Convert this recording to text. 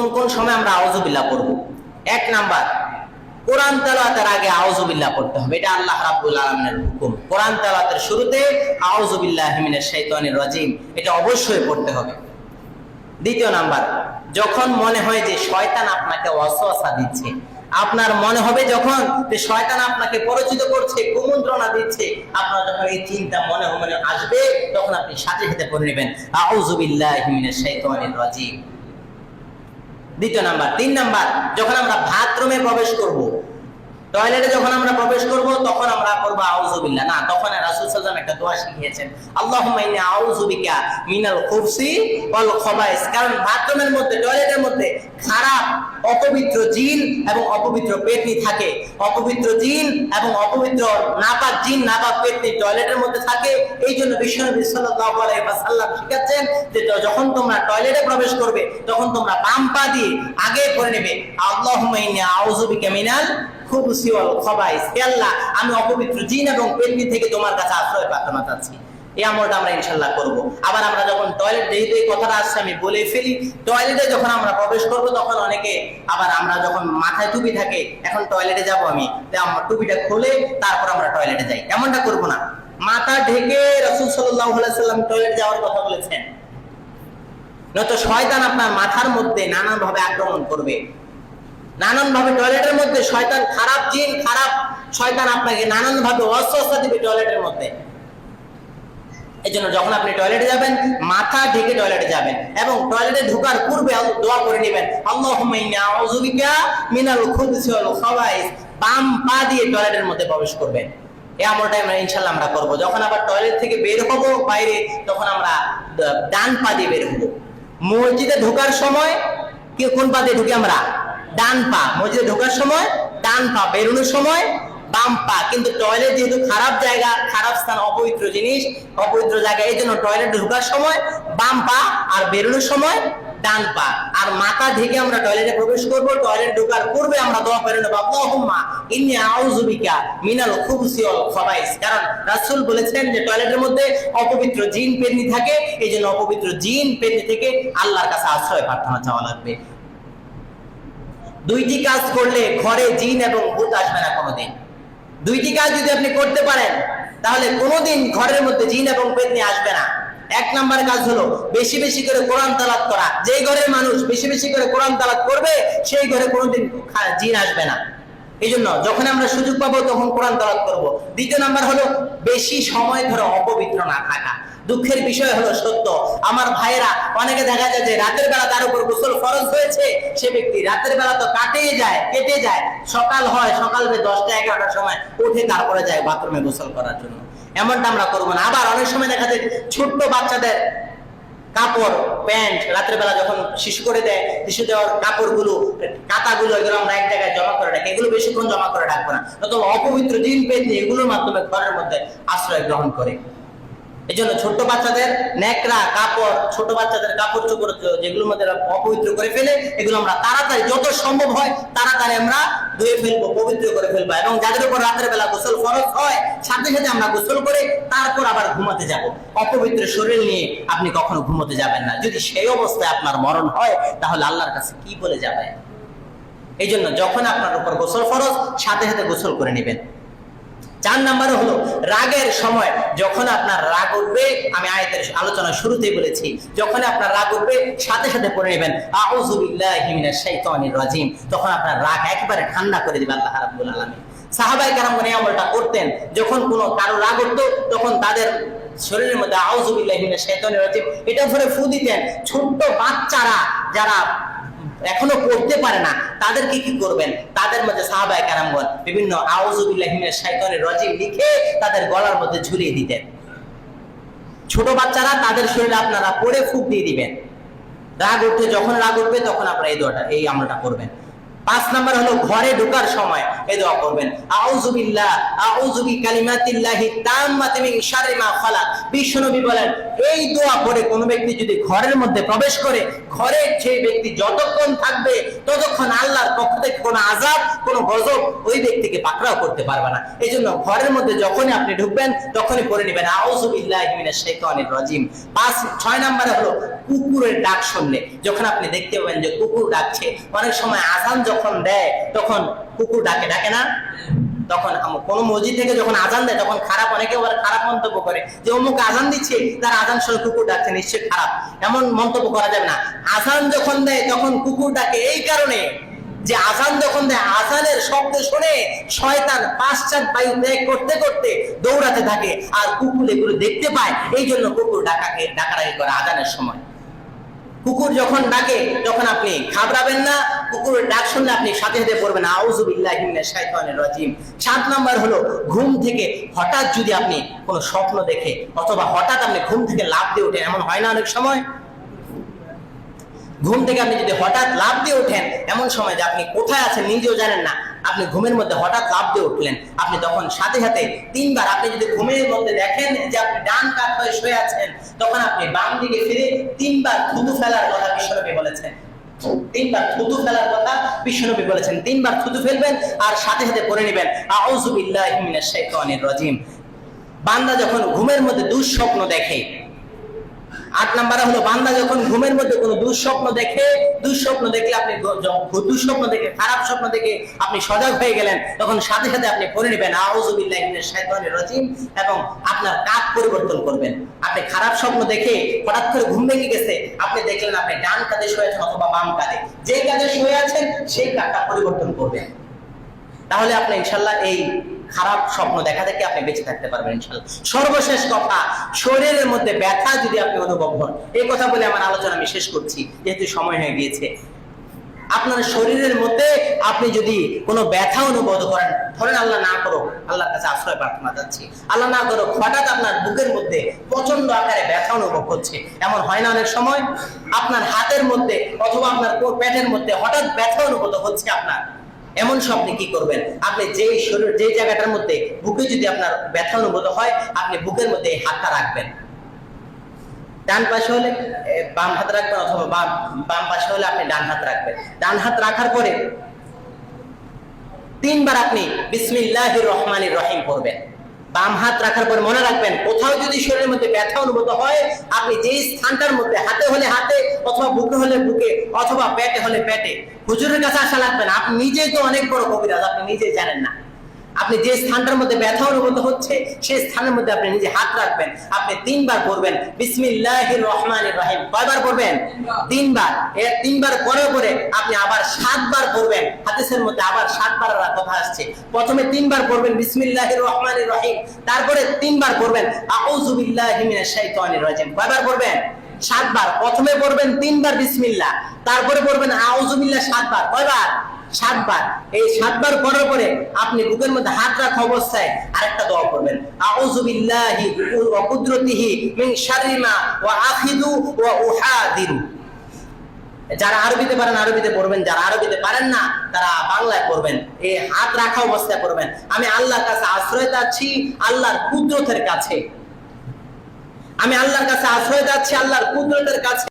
কোন কোন সময় আমরা আউজুবিল্লাহ পড়ব? এক নাম্বার, কোরআন তেলাওয়াতের আগে আউজুবিল্লাহ পড়তে হবে। এটা আল্লাহ রাব্বুল আলামিনের হুকুম। কোরআন তেলাওয়াতের শুরুতে আউজুবিল্লাহি মিনাশ শাইতানির রাজিম, এটা অবশ্যই পড়তে হবে। দ্বিতীয় নাম্বার, যখন মনে হয় যে শয়তান আপনাকে ওয়াসওয়াসা দিচ্ছে, আপনার মনে হবে যখন যে শয়তান আপনাকে পরিচিত করছে, কুমন্ত্রণা দিচ্ছে, আপনার যখন এই চিন্তা মনে মনে আসবে, তখন আপনি সাথে সাথে পড়ে নেবেন। আউযুবিল্লাহি মিনাশ শাইতানির রাজিম। দ্বিতীয় নাম্বার তিন নাম্বার যখন আমরা বাথরুমে প্রবেশ করব টয়লেটে যখন আমরা প্রবেশ করব, তখন আমরা করব আউযুবিল্লাহ। না, তখন রাসূল আলাইহি একটা দোয়া শিখিয়েছেন। আল্লাহুম্মা ইন্নী আউযু বিকা মিনাল খুবসি ওয়াল খবাইস। কারণ বাথরুমের মধ্যে, টয়লেটের মধ্যে খারাপ, অপবিত্র জিন এবং অপবিত্র পেটনি থাকে। অপবিত্র জিন এবং অপবিত্র নাপাক জিন, নাপাক পেটনি টয়লেটের মধ্যে থাকে। এই জন্য বিশ্বনবী সাল্লাল্লাহু আলাইহি শিখাচ্ছেন যে যখন তোমরা টয়লেটে প্রবেশ করবে, তখন তোমরা বাম পা দিয়ে আগে করে নেবে। আল্লাহুম্মা ইন্নী আউযু বিকা মিনাল আমি অপবিত্র জিন এবং পেটনি থেকে তোমার কাছে আশ্রয় প্রার্থনা চাচ্ছি। এই আমলটা আমরা ইনশাল্লাহ আবার আমরা যখন টয়লেট কথাটা আসছে, আমি বলে ফেলি টয়লেটে যখন আমরা প্রবেশ করব, তখন অনেকে আবার আমরা যখন মাথায় টুপি থাকে, এখন টয়লেটে যাব আমি আমার টুপিটা খুলে তারপর আমরা টয়লেটে যাই। এমনটা করব না। মাথা ঢেকে রাসূল সাল্লাম টয়লেট যাওয়ার কথা বলেছেন। নয়তো শয়তান আপনার মাথার মধ্যে নানান ভাবে আক্রমণ করবে। নানান ভাবে টয়লেটের মধ্যে শয়তান খারাপ জিন, খারাপ শয়তান আপনাকে নানান ভাবে অস্বস্থা দিবে টয়লেটের মধ্যে। এই জন্য যখন আপনি টয়লেটে যাবেন, মাথা ঢেকে টয়লেটে যাবেন এবং টয়লেটে ঢোকার পূর্বে দোয়া করে নেবেন মিনাল বাম পা দিয়ে টয়লেটের মধ্যে প্রবেশ করবেন। এই আমলটা আমরা ইনশাল্লাহ আমরা করব। যখন আবার টয়লেট থেকে বের হব বাইরে, তখন আমরা ডান পা দিয়ে বের হব। মসজিদে ঢোকার সময় কে কোন পা দিয়ে ঢুকি আমরা? ডান পা। মসজিদে ঢোকার সময় ডান পা, বেরোনোর সময় বাম পা। কিন্তু টয়লেট যেহেতু খারাপ জায়গা, খারাপ স্থান, অপবিত্র জিনিস, অপবিত্র জায়গা, এই জন্য টয়লেট ঢোকার সময় বাম পা আর বেরোনোর সময় ডান পা। আর মাথা ঢেকে আমরা টয়লেটে প্রবেশ করব। টয়লেট ঢোকার পূর্বে আমরা দোয়া করে নেব, আল্লাহুম্মা ইন্নী আউযু বিকা মিনাল খুবুসি ওয়াল খাবাইস। কারণ রাসূল বলেছেন যে টয়লেটের মধ্যে অপবিত্র জিন পেতনি থাকে। এই জন্য অপবিত্র জিন পেতনি থেকে আল্লাহর কাছে আশ্রয় প্রার্থনা চাওয়া লাগবে। দুইটি কাজ করলে ঘরে জিন এবং ভূত আসবে না কোনোদিন। দুইটি কাজ যদি আপনি করতে পারেন, তাহলে কোনোদিন ঘরের মধ্যে জিন এবং পেতনি আসবে না। এক নাম্বার কাজ হলো বেশি বেশি করে কোরআন তালাত করা। যে ঘরের মানুষ বেশি বেশি করে কোরআন তালাত করবে, সেই ঘরে কোনোদিন জিন আসবে না। এই জন্য যখন আমরা সুযোগ পাবো, তখন কোরআন তালাত করব। দ্বিতীয় নাম্বার হলো, বেশি সময় ধরে অপবিত্র না থাকা। দুঃখের বিষয় হলো সত্য। আমার ভাইয়েরা, অনেকে দেখা যায় যে রাতের বেলা তার উপর গোসল ফরজ হয়েছে, সে ব্যক্তি রাতের বেলা তো কাটেই যায়, কেটে যায়। সকাল হয়, সকাল দশটা, এগারোটার সময় উঠে তারপরে যায় বাথরুমে গোসল করার জন্য। এমনটা আমরা করব না। আবার অনেক সময় দেখা যায় ছোট্ট বাচ্চাদের কাপড়, প্যান্ট রাতের বেলা যখন শিশু করে দেয়, শিশু দেওয়ার কাপড়গুলো, কাতাগুলো এগুলো আমরা এক জায়গায় জমা করে রাখি। এগুলো বেশিক্ষণ জমা করে রাখব না। নতুন অপবিত্র দিন পেয়ে এগুলোর মাধ্যমে ঘরের মধ্যে আশ্রয় গ্রহণ করে। এই জন্য ছোট্ট বাচ্চাদের ন্যাকড়া, কাপড়, ছোট বাচ্চাদের কাপড় চোপড় যেগুলোর মধ্যে অপবিত্র করে ফেলে, এগুলো আমরা তাড়াতাড়ি যত সম্ভব হয় তাড়াতাড়ি আমরা ধুয়ে ফেলব, পবিত্র করে ফেলব। এবং যাদের উপর রাতের বেলা গোসল ফরজ হয়, সাথে সাথে আমরা গোসল করে তারপর আবার ঘুমাতে যাব। অপবিত্র শরীর নিয়ে আপনি কখনো ঘুমোতে যাবেন না। যদি সেই অবস্থায় আপনার মরণ হয়, তাহলে আল্লাহর কাছে কি বলে যাবে এই জন্য যখন আপনার উপর গোসল ফরজ, সাথে সাথে গোসল করে নেবেন। চার নাম্বার হলো রাগের সময়। যখন আপনার রাগ উঠবে, আমি আয়তের আলোচনা শুরুতেই বলেছি যখন আপনার রাগ উঠবে, সাথে সাথে পড়ে নেবেন রাজিম। তখন আপনার রাগ একেবারে ঠান্ডা করে দিবেন আল্লাহ রাব্বুল আলামিন। সাহাবায়ে কেরাম এই আমলটা করতেন, যখন কোনো কারও রাগ উঠতো, তখন তাদের শরীরের মধ্যে আউযু বিল্লাহি মিনাশ শাইতানির রাজিম এটা ধরে ফু দিতেন। ছোট্ট বাচ্চারা যারা এখনও পড়তে পারে না। তাদেরকে কি করবেন? তাদের মধ্যে সাহাবায় কারামগণ বিভিন্ন আউজুবিল্লাহিমের শাইতানির রাজিম লিখে তাদের গলার মধ্যে ঝুলিয়ে দিতেন। ছোট বাচ্চারা তাদের শরীরে আপনারা পড়ে ফুক দিয়ে দিবেন। রাগ উঠে, যখন রাগ উঠবে, তখন আপনারা এই দোয়াটা, এই আমলটা করবেন। পাঁচ নাম্বার হলো ঘরে ঢোকার সময়। এই দোয়া করবেন। আউযুবিল্লাহ, আউযুবি কালিমাতিল্লাহি তাম্মাতি মিন শাররি মা খালাক। বিশ্বনবী বলেন, এই দোয়া পড়ে কোনো ব্যক্তি যদি ঘরের মধ্যে প্রবেশ করে, ঘরে সেই ব্যক্তি যতক্ষণ থাকবে, ততক্ষণ আল্লাহর পক্ষ থেকে কোনো আযাব, কোনো গজব ওই ব্যক্তিকে পাকড়াও করতে পারবে না। এই জন্য ঘরের মধ্যে যখনই আপনি ঢুকবেন, তখনই পড়ে নেবেন, আউযুবিল্লাহি মিনাশ শাইতানির রাজিম। পাঁচ, ছয় নম্বরে হলো কুকুরের ডাক শুনলে। যখন আপনি দেখতে পাবেন যে কুকুর ডাকছে, অনেক সময় আজান যখন দেয়, তখন কুকুর ডাকে ডাকে না? তখন কোনো মসজিদ থেকে যখন আজান দেয়, তখন খারাপ, অনেকে আবার খারাপ মন্তব্য করে। যে অমুক আজান দিচ্ছে, তার আজান শুনে কুকুর ডাকছে, নিশ্চয়ই খারাপ। এমন মন্তব্য করা যাবে না। আজান যখন দেয়, তখন কুকুর ডাকে এই কারণে যে আজান যখন দেয়, আজানের শব্দ শুনে শয়তান পাশ্চাৎ বায়ু ত্যাগ করতে করতে দৌড়াতে থাকে আর কুকুর এগুলো দেখতে পায়। এই জন্য কুকুর ডাকাকে, ডাকাডাকি করে আজানের সময়। কুকুর যখন ডাকে, তখন আপনি ঘাবড়াবেন না কুকুরের ডাক শুনলে আপনি সাথে সাথে পড়বেন রাজিম। সাত নাম্বার হলো, ঘুম থেকে হঠাৎ যদি আপনি কোনো স্বপ্ন দেখে, অথবা হঠাৎ আপনি ঘুম থেকে লাফ দিয়ে ওঠেন, এমন হয় না অনেক সময়? ঘুম থেকে আপনি যদি হঠাৎ লাফ দিয়ে ওঠেন, এমন সময় যে আপনি কোথায় আছেন নিজেও জানেন না, আপনি ঘুমের মধ্যে হঠাৎ লাফ দিয়ে উঠলেন, আপনি তখন সাথে সাথে তিনবার আপনি যদি ঘুমের মধ্যে দেখেন যে আপনি ডান কাত হয়ে শুয়ে আছেন, তখন আপনি বাম দিকে ফিরে তিনবার থুতু ফেলার কথা বিশ্বনবী বলেছেন। তিনবার থুতু ফেলার কথা বিশ্বনবী বলেছেন। তিনবার থুতু ফেলবেন আর সাথে সাথে পড়ে নেবেন। আউজুবিল্লাহ রাজিম। বান্দা যখন ঘুমের মধ্যে দুঃস্বপ্ন দেখে, আট নাম্বারে হলো বান্দা যখন ঘুমের মধ্যে কোনো দুঃস্বপ্ন দেখে, দুঃস্বপ্ন দেখলে আপনি দুঃস্বপ্ন দেখে, খারাপ স্বপ্ন দেখে আপনি সজাগ হয়ে গেলেন, তখন সাথে সাথে আপনি পড়ে নেবেন। আউযুবিল্লাহি তাহলে আপনি ইনশাল্লাহ এই খারাপ স্বপ্ন দেখা থেকে আপনি বেঁচে থাকতে পারবেন ইনশাল্লাহ। সর্বশেষ কথা, শরীরের মধ্যে ব্যথা যদি আপনি অনুভব হন, এই কথা বলে আমার আলোচনা আমি শেষ করছি। যেহেতু সময় হয়ে গিয়েছে আপনার শরীরের মধ্যে আপনি যদি কোনো ব্যথা অনুভব করেন, ধরেন আল্লাহ না করো আল্লাহর কাছে আশ্রয় প্রার্থনা যাচ্ছি। আল্লাহ না করো হঠাৎ আপনার বুকের মধ্যে প্রচণ্ড আকারে ব্যথা অনুভব হচ্ছে এমন হয় না অনেক সময়? আপনার হাতের মধ্যে অথবা আপনার পেটের মধ্যে হঠাৎ ব্যথা অনুভূত হচ্ছে আপনার। এমন সব আপনি কি করবেন? আপনি যেই শরীর যে জায়গাটার মধ্যে বুকে যদি আপনার ব্যথা অনুভূত হয়, আপনি বুকের মধ্যে হাতটা রাখবেন। ডান পাশে হলে বাম হাত রাখবেন অথবা বাম বাম পাশে হলে আপনি ডান হাত রাখবেন। ডান হাত রাখার পরে তিনবার আপনি বিসমিল্লাহির রহমানির রহিম পড়বেন। বাম হাত রাখার পরে মনে রাখবেন, কোথাও যদি শরীরের মধ্যে ব্যথা অনুভূত হয়, আপনি যেই স্থানটার মধ্যে হাতে হলে হাতে, অথবা বুকে হলে বুকে, অথবা পেটে হলে পেটে, হুজুরের কাছে আসা লাগবে না। আপনি নিজেই তো অনেক বড় কবিরাজ, আপনি নিজেই জানেন না। আপনি যে স্থানটার মধ্যে ব্যথা অনুভূত হচ্ছে, সেই স্থানের মধ্যে আপনি নিজে হাত রাখবেন। আপনি তিনবার করবেন বিসমিল্লাহির রহমানির রহিম। কয়বার করবেন তিনবার। এর তিনবার পরে পরে আপনি আবার সাতবার করবেন হাদিসের মধ্যে আবার সাতবার কথা আসছে। প্রথমে তিনবার করবেন বিসমিল্লাহির রহমানির রহিম। তারপরে তিনবার করবেন আউযু বিল্লাহি মিনাশ শাইতানির রাজিম। কয়বার করবেন সাতবার। প্রথমে পড়বেন তিনবার বিসমিল্লাহ। তারপরে পড়বেন আউযু বিল্লাহ সাতবার। কয়বার? সাতবার। এই সাতবার করার পরে আপনি বুকের মধ্যে হাত রাখা অবস্থায় আরেকটা দোয়া করবেন আউযু বিল্লাহি ওয়া কুদরতিহি মিন শাররি মা ওয়া আখিদু ওয়া উহাদিরু যারা আরবিতে পারেন, আরবিতে পড়বেন। যারা আরবিতে পারেন না, তারা বাংলায় পড়বেন। এই হাত রাখা অবস্থায় পড়বেন। আমি আল্লাহর কাছে আশ্রয় চাচ্ছি আল্লাহর কুদরতের কাছে। আমি আল্লাহর কাছে আশ্রয় যাচ্ছি আল্লাহর কুদরতের কাছে।